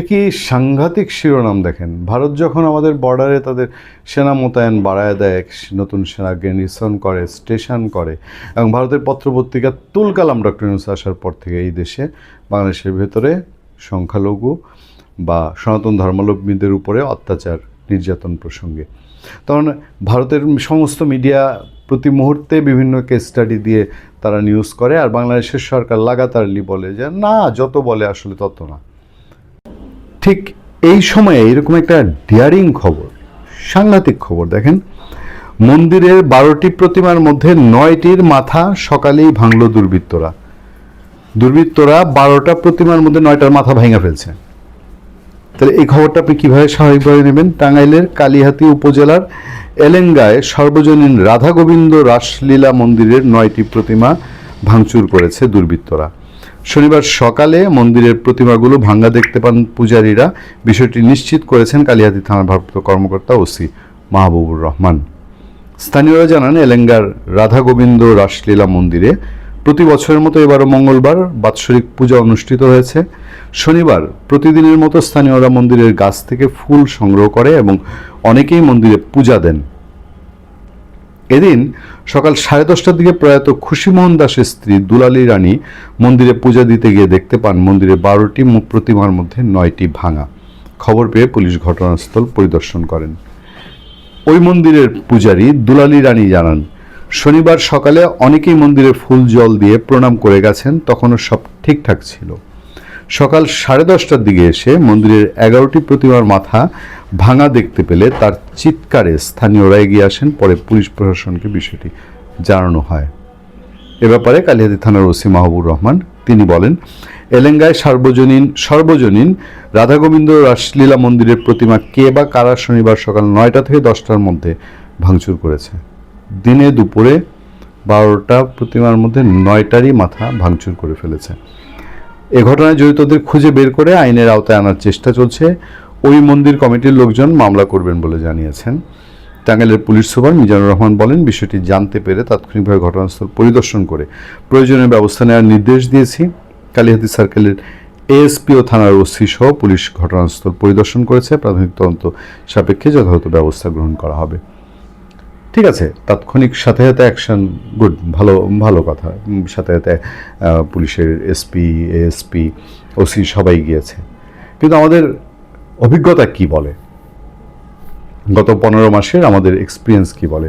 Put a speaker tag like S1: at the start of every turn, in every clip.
S1: এ কি সাংঘাতিক শিরোনাম দেখেন? ভারত যখন আমাদের বর্ডারে তাদের সেনা মোতায়েন বাড়ায় দেয়, নতুন সেনা গেনিসন করে স্টেশন করে, এবং ভারতের পত্রপত্রিকা তুলকালাম ডক্টর ইউনুস আসার পর থেকে এই দেশে, বাংলাদেশের ভেতরে সংখ্যালঘু বা সনাতন ধর্মাবলম্বীদের উপরে অত্যাচার, নির্যাতন প্রসঙ্গে। তখন ভারতের সমস্ত মিডিয়া প্রতি মুহূর্তে বিভিন্ন কেস স্টাডি দিয়ে তারা নিউজ করে, আর বাংলাদেশের সরকার লাগাতারলি বলে যে, না, যত বলে আসলে তত না। ঠিক এই সময়ে এরকম একটা ডিয়ারিং খবর, সাংঘাতিক খবর দেখেন। মন্দিরের বারোটি প্রতিমার মধ্যে নয়টির মাথা সকালেই ভাঙল দুর্বৃত্তরা। দুর্বৃত্তরা বারোটা প্রতিমার মধ্যে নয়টার মাথা ভেঙে ফেলছে। তাহলে এই খবরটা আপনি কীভাবে স্বাভাবিকভাবে নেবেন? টাঙ্গাইলের কালিহাতি উপজেলার এলেঙ্গায় সর্বজনীন রাধা গোবিন্দ রাসলীলা মন্দিরের নয়টি প্রতিমা ভাঙচুর করেছে দুর্বৃত্তরা। শনিবার সকালে মন্দিরের প্রতিমাগুলো ভাঙ্গা দেখতে পান পূজারীরা। বিষয়টি নিশ্চিত করেছেন কালিহাতি থানার ভারপ্রাপ্ত কর্মকর্তা ওসি মাহবুবুর রহমান। স্থানীয়রা জানান, এলেঙ্গার রাধা গোবিন্দ রাসলীলা মন্দিরে প্রতি বছরের মতো এবারও মঙ্গলবার বাৎসরিক পূজা অনুষ্ঠিত হয়েছে। শনিবার প্রতিদিনের মতো স্থানীয়রা মন্দিরের গাছ থেকে ফুল সংগ্রহ করে এবং অনেকেই মন্দিরে পূজা দেন। এদিন সকাল সাড়ে দশটার দিকে প্রয়াত খুশিমোহন দাসের স্ত্রী দুলালী রানী মন্দিরে পূজা দিতে গিয়ে দেখতে পান মন্দিরে বারোটি প্রতিমার মধ্যে নয়টি ভাঙা। খবর পেয়ে পুলিশ ঘটনাস্থল পরিদর্শন করেন। ওই মন্দিরের পূজারী দুলালী রানী জানান, শনিবার সকালে অনেকেই মন্দিরে ফুল জল দিয়ে প্রণাম করে গেছেন, তখনও সব ঠিকঠাক ছিল। সকাল সাড়ে দশটার দিকে এসে মন্দিরের এগারোটি প্রতিমার মাথা ভাঙা দেখতে পেলে তার চিৎকারে স্থানীয়রা এগিয়ে আসেন, পরে পুলিশ প্রশাসনকে বিষয়টি জানানো হয়। এ ব্যাপারে কালিহাতি থানার ওসি মাহবুব রহমান তিনি বলেন, এলেঙ্গায় সার্বজনীন, সর্বজনীন রাধা গোবিন্দ রাসলীলা মন্দিরের প্রতিমা কে বা কারা শনিবার সকাল নয়টা থেকে দশটার মধ্যে ভাঙচুর করেছে? দিনে দুপুরে বারোটা প্রতিমার মধ্যে নয়টারই মাথা ভাঙচুর করে ফেলেছে। এ ঘটনায় জড়িতদের খুঁজে বের করে আইনের আওতায় আনার চেষ্টা চলছে। ওই মন্দির কমিটির লোকজন মামলা করবেন বলে জানিয়েছেন। টাঙ্গাইলের পুলিশ সুপার মিজানুর রহমান বলেন, বিষয়টি জানতে পেরে তাৎক্ষণিকভাবে ঘটনাস্থল পরিদর্শন করে প্রয়োজনীয় ব্যবস্থা নেওয়ার নির্দেশ দিয়েছি। কালিহাতি সার্কেলের এএসপি ও থানার ওসি সহ পুলিশ ঘটনাস্থল পরিদর্শন করেছে। প্রাথমিক তদন্ত সাপেক্ষে যথাযথ ব্যবস্থা গ্রহণ করা হবে। ঠিক আছে, তাৎক্ষণিক সাথে সাথে অ্যাকশন গুড ভালো ভালো কথা। সাথে সাথে পুলিশের এসপি এএসপি ওসি সবাই গিয়েছে। কিন্তু আমাদের অভিজ্ঞতা কি বলে? গত পনেরো মাসের আমাদের এক্সপিরিয়েন্স কি বলে?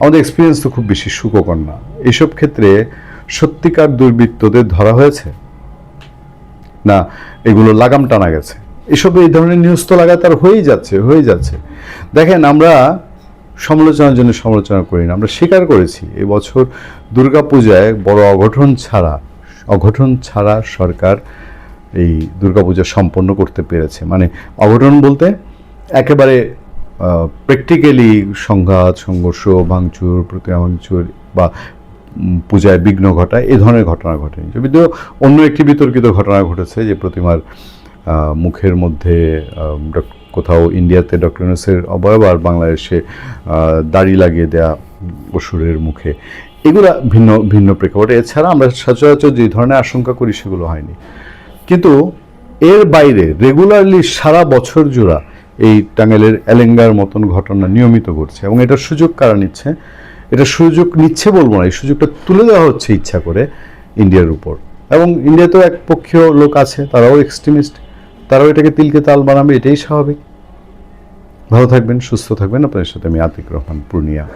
S1: আমাদের এক্সপিরিয়েন্স তো খুব বেশি সুখকর না। এইসব ক্ষেত্রে সত্যিকার দুর্বৃত্তদের ধরা হয়েছে? না, এগুলো লাগাম টানা গেছে। এসব এই ধরনের নিউজ তো লাগাতার হয়েই যাচ্ছে হয়ে যাচ্ছে। দেখেন, আমরা সমালোচনার জন্য সমালোচনা করি না। আমরা স্বীকার করেছি এবছর দুর্গাপূজায় বড় অঘটন ছাড়া অঘটন ছাড়া সরকার এই দুর্গাপূজা সম্পন্ন করতে পেরেছে। মানে অঘটন বলতে একেবারে প্র্যাকটিক্যালি সংঘাত, সংঘর্ষ, ভাঙচুর প্রতিমা ভাঙচুর বা পূজায় বিঘ্ন ঘটায়, এ ধরনের ঘটনা ঘটেনি। যদিও অন্য একটি বিতর্কিত ঘটনা ঘটেছে যে প্রতিমার মুখের মধ্যে কোথাও ইন্ডিয়াতে ডক্টর ইউনুসের অবয়ব আর বাংলাদেশে দাড়ি লাগিয়ে দেয়া অসুরের মুখে। এগুলা ভিন্ন ভিন্ন প্রেক্ষাপটে। এছাড়া আমরা সচরাচর যে ধরনের আশঙ্কা করি সেগুলো হয়নি। কিন্তু এর বাইরে রেগুলারলি সারা বছর জোড়া এই টাঙ্গাইলের এলেঙ্গার মতন ঘটনা নিয়মিত ঘটছে এবং এটার সুযোগ কারা নিচ্ছে? এটা সুযোগ নিচ্ছে বলব না, এই সুযোগটা তুলে দেওয়া হচ্ছে ইচ্ছা করে ইন্ডিয়ার উপর। এবং ইন্ডিয়াতেও এক পক্ষীয় লোক আছে, তারাও এক্সট্রিমিস্ট তারাও এটাকে তিলকে তাল বানাবে, এটাই স্বাভাবিক। ভালো থাকবেন, সুস্থ থাকবেন। আপনাদের সাথে আমি আতিক রহমান, পূর্ণিয়া।